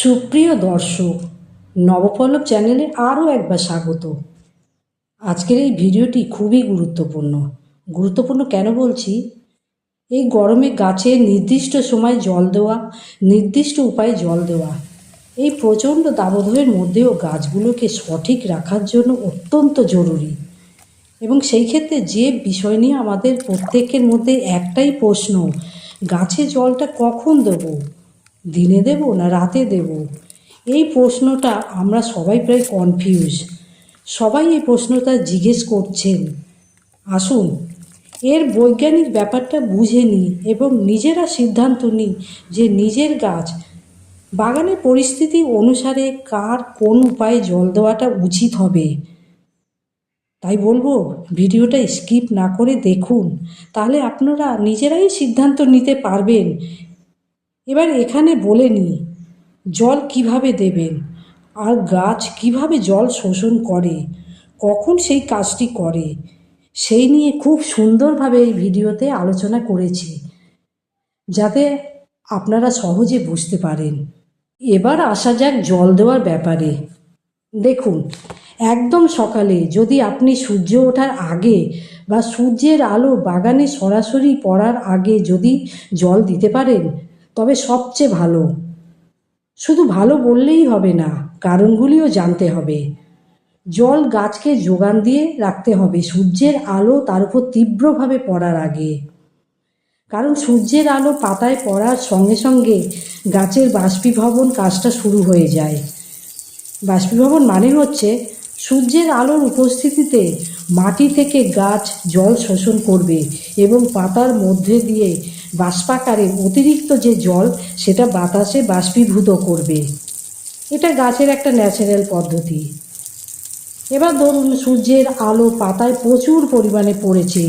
সুপ্রিয় দর্শক, নবপল্লব চ্যানেলে আরও একবার স্বাগত। আজকের এই ভিডিওটি খুবই গুরুত্বপূর্ণ। গুরুত্বপূর্ণ কেন বলছি? এই গরমে গাছে নির্দিষ্ট সময় জল দেওয়া, নির্দিষ্ট উপায়ে জল দেওয়া, এই প্রচণ্ড দাবদাহের মধ্যেও গাছগুলোকে সঠিক রাখার জন্য অত্যন্ত জরুরি। এবং সেই ক্ষেত্রে যে বিষয় নিয়ে আমাদের প্রত্যেকের মধ্যে একটাই প্রশ্ন, গাছে জলটা কখন দেবো? দিনে দেব না রাতে দেব? এই প্রশ্নটা আমরা সবাই প্রায় কনফিউজ সবাই এই প্রশ্নটা জিজ্ঞেস করছেন। আসুন, এর বৈজ্ঞানিক ব্যাপারটা বুঝে নিই এবং নিজেরা সিদ্ধান্ত নিই যে নিজের গাছ বাগানের পরিস্থিতি অনুসারে কার কোন উপায়ে জল দেওয়াটা উচিত হবে। তাই বলব, ভিডিওটা স্কিপ না করে দেখুন, তাহলে আপনারা নিজেরাই সিদ্ধান্ত নিতে পারবেন এবার এখানে বলে নিই, জল কীভাবে দেবেন? আর গাছ কীভাবে জল শোষণ করে? কখন সেই কাজটি করে? সেই নিয়ে খুব সুন্দরভাবে এই ভিডিওতে আলোচনা করেছি, যাতে আপনারা সহজে বুঝতে পারেন। এবার আসা যাক জল দেওয়ার ব্যাপারে। দেখুন, একদম সকালে যদি আপনি সূর্য ওঠার আগে বা সূর্যের আলো বাগানে সরাসরি পড়ার আগে যদি জল দিতে পারেন তবে সবচেয়ে ভালো। শুধু ভালো বললেই হবে না, কারণগুলিও জানতে হবে। জল গাছকে যোগান দিয়ে রাখতে হবে, সূর্যের আলো তার উপর তীব্রভাবে পড়ার আগে। কারণ সূর্যের আলো পাতায় পড়ার সঙ্গে সঙ্গে গাছের বাষ্পীভবন কাজটা শুরু হয়ে যায়। বাষ্পীভবন মানে হচ্ছে সূর্যের আলোর উপস্থিতিতে মাটি থেকে গাছ জল শোষণ করবে এবং পাতার মধ্যে দিয়ে বাষ্পাকারে অতিরিক্ত যে জল, সেটা বাতাসে বাষ্পীভূত করবে। এটা গাছের একটা ন্যাচারাল পদ্ধতি। এবার ধরুন, সূর্যের আলো পাতায় প্রচুর পরিমাণে পড়েছে,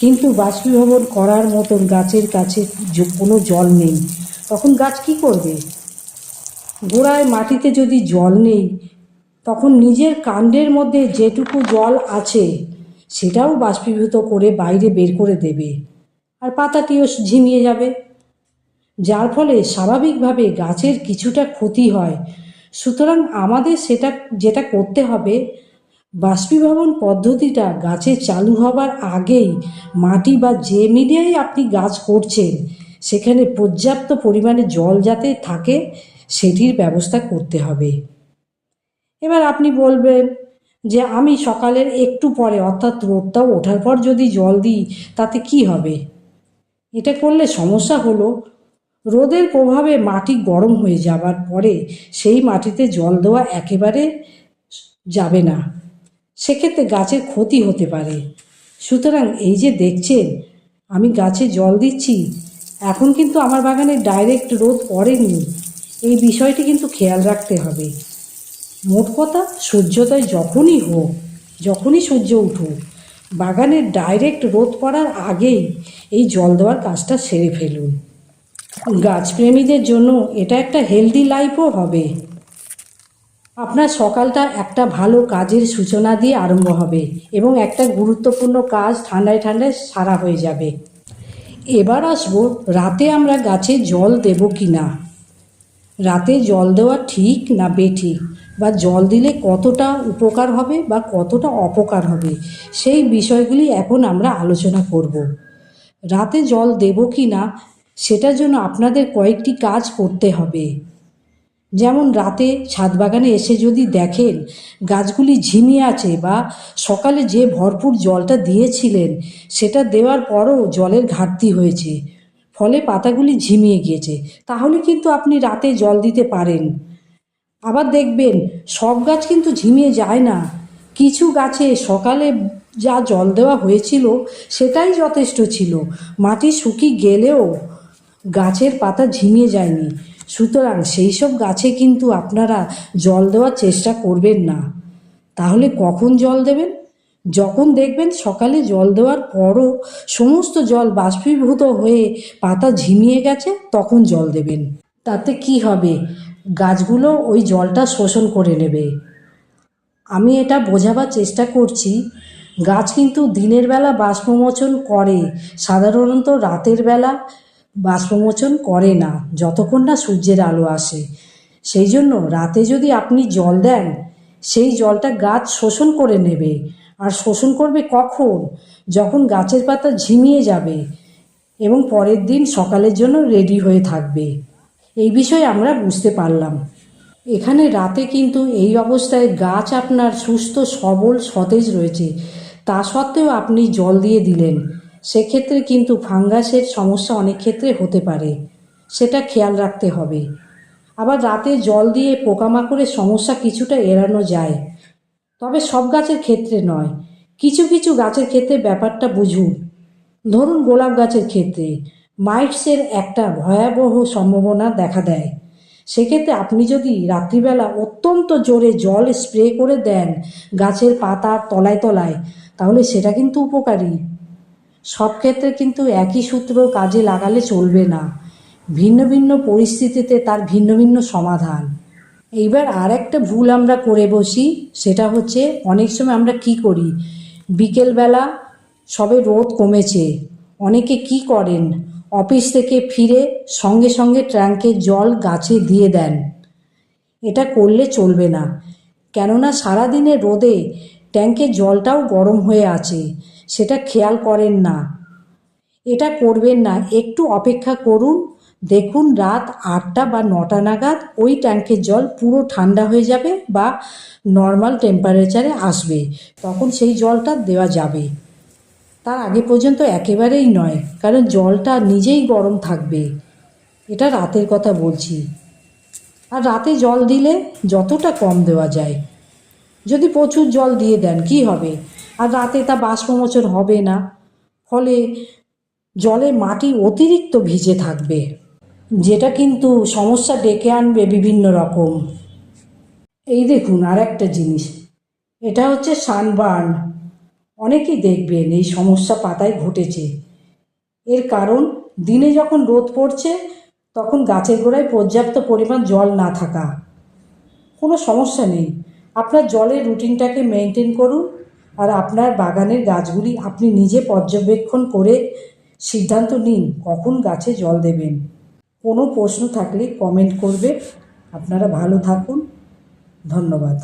কিন্তু বাষ্পীভবন করার মতন গাছের কাছে কোনো জল নেই। তখন গাছ কি করবে? গোড়ায় মাটিতে যদি জল নেই, তখন নিজের কাণ্ডের মধ্যে যেটুকু জল আছে, সেটাও বাষ্পীভূত করে বাইরে বের করে দেবে। আর পাতাটিও ঝিমিয়ে যাবে। যার ফলে স্বাভাবিকভাবে গাছের কিছুটা ক্ষতি হয়। সুতরাং আমাদের সেটা, যেটা করতে হবে, বাষ্পীভবন পদ্ধতিটা গাছে চালু হবার আগেই মাটি বা যে মিডিয়ায় আপনি গাছ করছেন, সেখানে পর্যাপ্ত পরিমাণে জল যাতে থাকে, সেটির ব্যবস্থা করতে হবে। এবার আপনি বলবেন যে আমি সকালের একটু পরে, অর্থাৎ রোদটা ওঠার পর যদি জল দিই, তাতে কি হবে? এটা করলে সমস্যা হলো, রোদের প্রভাবে মাটি গরম হয়ে যাবার পরে সেই মাটিতে জল দেওয়া একেবারে যাবে না। সেক্ষেত্রে গাছের ক্ষতি হতে পারে। সুতরাং এই যে দেখছেন, আমি গাছে জল দিচ্ছি, এখন কিন্তু আমার বাগানে ডাইরেক্ট রোদ পড়েনি। এই বিষয়টি কিন্তু খেয়াল রাখতে হবে। মোট কথা, সূর্যোদয় যখনই হোক, যখনই সূর্য উঠুক বাগানের ডাইরেক্ট রোদ পড়ার আগেই এই জল দেওয়ার কাজটা সেরে ফেলুন। গাছপ্রেমীদের জন্য এটা একটা হেলদি লাইফও হবে। আপনার সকালটা একটা ভালো কাজের সূচনা দিয়ে আরম্ভ হবে এবং একটা গুরুত্বপূর্ণ কাজ ঠান্ডায় ঠান্ডায় সারা হয়ে যাবে। এবার আসব, রাতে আমরা গাছে জল দেব কি না রাতে জল দেওয়া ঠিক না বেঠিক? বা জল দিলে কতটা উপকার হবে বা কতটা অপকার হবে, সেই বিষয়গুলি এখন আমরা আলোচনা করব। রাতে জল দেব কি না, সেটার জন্য আপনাদের কয়েকটি কাজ করতে হবে। যেমন রাতে ছাদ বাগানে এসে যদি দেখেন গাছগুলি ঝিমিয়ে আছে বা সকালে যে ভরপুর জলটা দিয়েছিলেন, সেটা দেওয়ার পরও জলের ঘাটতি হয়েছে, ফলে পাতাগুলি ঝিমিয়ে গিয়েছে। তাহলে কিন্তু আপনি রাতে জল দিতে পারেন। আবার দেখবেন, সব গাছ কিন্তু ঝিমিয়ে যায় না। কিছু গাছে সকালে যা জল দেওয়া হয়েছিল, সেটাই যথেষ্ট ছিল। মাটি শুকিয়ে গেলেও গাছের পাতা ঝিমিয়ে যায়নি। সুতরাং সেই সব গাছে কিন্তু আপনারা জল দেওয়ার চেষ্টা করবেন না। তাহলে কখন জল দেবেন? যখন দেখবেন সকালে জল দেওয়ার পরও সমস্ত জল বাষ্পীভূত হয়ে পাতা ঝিমিয়ে গেছে, তখন জল দেবেন। তাতে কি হবে? গাছগুলো ওই জলটা শোষণ করে নেবে। আমি এটা বোঝাবার চেষ্টা করছি, গাছ কিন্তু দিনের বেলা বাষ্পমোচন করে, সাধারণত রাতের বেলা বাষ্পমোচন করে না, যতক্ষণ না সূর্যের আলো আসে। সেই জন্য রাতে যদি আপনি জল দেন, সেই জলটা গাছ শোষণ করে নেবে। আর শোষণ করবে কখন? যখন গাছের পাতা ঝিমিয়ে যাবে এবং পরের দিন সকালের জন্য রেডি হয়ে থাকবে। এই বিষয়ে আমরা বুঝতে পারলাম। এখানে রাতে কিন্তু এই অবস্থায় গাছ আপনার সুস্থ, সবল, সতেজ রয়েছে। তা সত্ত্বেও আপনি জল দিয়ে দিলেন। সেক্ষেত্রে কিন্তু ফাঙ্গাসের সমস্যা অনেক ক্ষেত্রে হতে পারে। সেটা খেয়াল রাখতে হবে। আবার রাতে জল দিয়ে পোকামাকড়ের সমস্যা কিছুটা এড়ানো যায়। তবে সব গাছের ক্ষেত্রে নয়। কিছু কিছু গাছের ক্ষেত্রে ব্যাপারটা বুঝুন। ধরুন গোলাপ গাছের ক্ষেত্রে। মাইটসের একটা ভয়াবহ সম্ভাবনা দেখা দেয়। সেক্ষেত্রে আপনি যদি রাত্রিবেলা অত্যন্ত জোরে জল স্প্রে করে দেন গাছের পাতার তলায় তলায়, তাহলে সেটা কিন্তু উপকারী। সব ক্ষেত্রে কিন্তু একই সূত্র কাজে লাগালে চলবে না। ভিন্ন ভিন্ন পরিস্থিতিতে তার ভিন্ন ভিন্ন সমাধান। এইবার আর একটা ভুল আমরা করে বসি, সেটা হচ্ছে অনেক সময় আমরা কি করি? বিকেলবেলা সবে রোদ কমেছে, অনেকে কি করেন? অফিস থেকে ফিরে সঙ্গে সঙ্গে ট্যাঙ্কে জল গাছে দিয়ে দেন। এটা করলে চলবে না। কেননা সারাদিনের রোদে ট্যাঙ্কের জলটাও গরম হয়ে আছে, সেটা খেয়াল করেন না। এটা করবেন না, একটু অপেক্ষা করুন। দেখুন রাত আটটা বা নটা নাগাদ ওই ট্যাঙ্কের জল পুরো ঠান্ডা হয়ে যাবে বা নর্মাল টেম্পারেচারে আসবে, তখন সেই জলটা দেওয়া যাবে। তার আগে পর্যন্ত একেবারেই নয়, কারণ জলটা নিজেই গরম থাকবে। এটা রাতের কথা বলছি। আর রাতে জল দিলে যতটা কম দেওয়া যায়। যদি প্রচুর জল দিয়ে দেন, কি হবে? আর রাতে তা বাষ্পমোচন হবে না, ফলে জলে মাটি অতিরিক্ত ভিজে থাকবে, যেটা কিন্তু সমস্যা ডেকে আনবে বিভিন্ন রকম। এই দেখুন আর একটা জিনিস, এটা হচ্ছে সানবার্ন। অনেকেই দেখবেন এই সমস্যা পাতায় ঘটেছে। এর কারণ, দিনে যখন রোদ পড়ছে, তখন গাছের গোড়ায় পর্যাপ্ত পরিমাণ জল না থাকা। কোনো সমস্যা নেই। আপনার জলের রুটিনটাকে মেনটেন করুন আর আপনার বাগানের গাছগুলি আপনি নিজে পর্যবেক্ষণ করে সিদ্ধান্ত নিন কখন গাছে জল দেবেন। কোনো প্রশ্ন থাকলে কমেন্ট করবে। আপনারা ভালো থাকুন। ধন্যবাদ।